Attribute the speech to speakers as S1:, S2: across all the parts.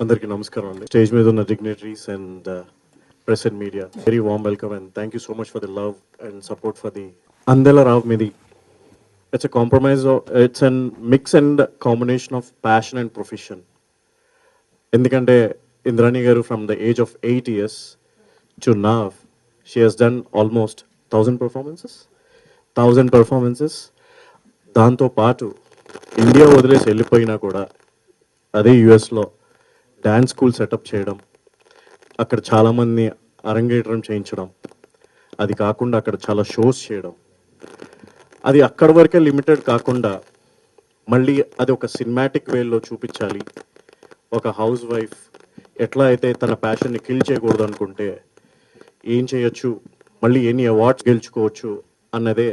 S1: అందరికీ నమస్కారం అండి. స్టేజ్ మీద ఉన్న dignitaries and press and media very warm welcome and thank you so much for the love and support for the Andela Ravamidi it's a compromise it's and mix and combination of passion and profession ఎందుకంటే Indrani garu from the age of eight years to now she has done almost thousand performances thousand performances దాంతో పాటు India వదిలేసి వెళ్ళిపోయినా కూడా అదే యుఎస్లో dance school setup చేయడం అక్కడ చాలామంది అరంగేట్రం చేయించడం అది కాకుండా అక్కడ చాలా షోస్ చేయడం. అది అక్కడ వరకే లిమిటెడ్ కాకుండా మళ్ళీ అది ఒక సినిమాటిక్ వేలో చూపించాలి. ఒక హౌస్ వైఫ్ ఎట్లా అయితే తన ప్యాషన్ని కిల్ చేయకూడదు అనుకుంటే ఏం చేయొచ్చు? మళ్ళీ ఎన్ని అవార్డ్స్ గెలుచుకోవచ్చు అన్నదే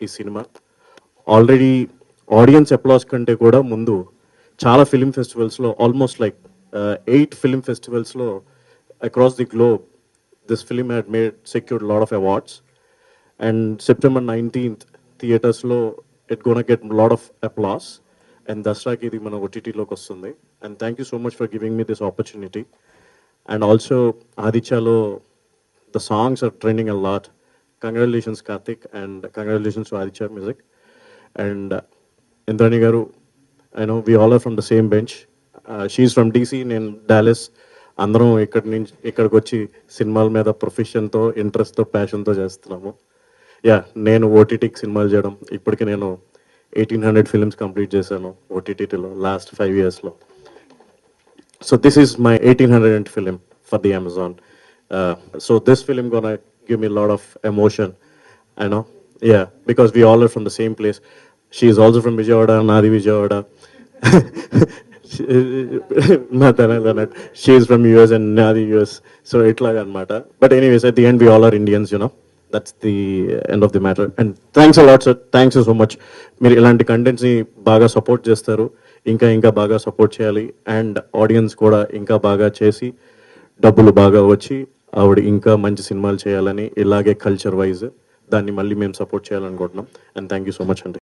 S1: ఈ సినిమా. ఆల్రెడీ ఆడియన్స్ అప్లాస్ కంటే కూడా ముందు చాలా ఫిలిం ఫెస్టివల్స్లో almost like eight film ఫెస్టివల్స్లో across the globe this film had made secured lot of awards and September nineteenth థియేటర్స్లో it gonna get lot of applause and దసరాకి ఇది మన ఓటీటీలోకి వస్తుంది. And thank you so much for giving me this opportunity and also ఆదిత్యలో the songs are trending a lot congratulations Karthik and congratulations to Aditya music and Indrani garu I know we all are from the same bench she from DC నేను Dallas అందరం ఇక్కడి నుంచి ఇక్కడికి వచ్చి సినిమాల మీద ప్రొఫెషన్తో ఇంట్రెస్ట్తో ప్యాషన్తో చేస్తున్నాము. యా నేను ఓటీటీకి సినిమాలు చేయడం ఇప్పటికి నేను ఎయిటీన్ హండ్రెడ్ ఫిలిమ్స్ కంప్లీట్ చేశాను ఓటీటీటీలో లాస్ట్ ఫైవ్ ఇయర్స్లో so this is my eighteen hundred and film for the Amazon so this film gonna give me lot of emotion I yeah because we all from the same place she is also from Vijayawada నాది విజయవాడ నా తనల్ అన్నట్టు she's from US and నాది US so ఇట్లాగనమాట. But anyways at the end we all are Indians you know that's the end of the matter and thanks a lot sir thanks so much మీరు ఇలాంటి కంటెంట్స్ని బాగా support చేస్తారు. ఇంకా ఇంకా బాగా support చేయాలి. And audience కూడా ఇంకా బాగా చేసి డబ్బులు బాగా వచ్చి ఆవిడ ఇంకా మంచి సినిమాలు చేయాలని ఇలాగే కల్చర్ వైజ్ దాన్ని మళ్ళీ మేము సపోర్ట్ చేయాలనుకుంటున్నాం. And thank you so much అండి